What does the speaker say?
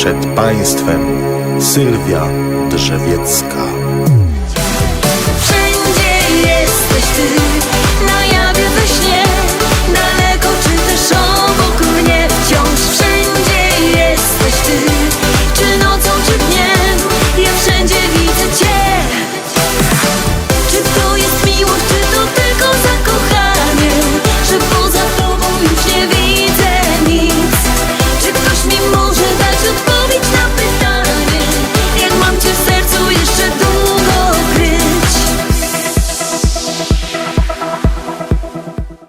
przed Państwem Sylwia Drzewiecka.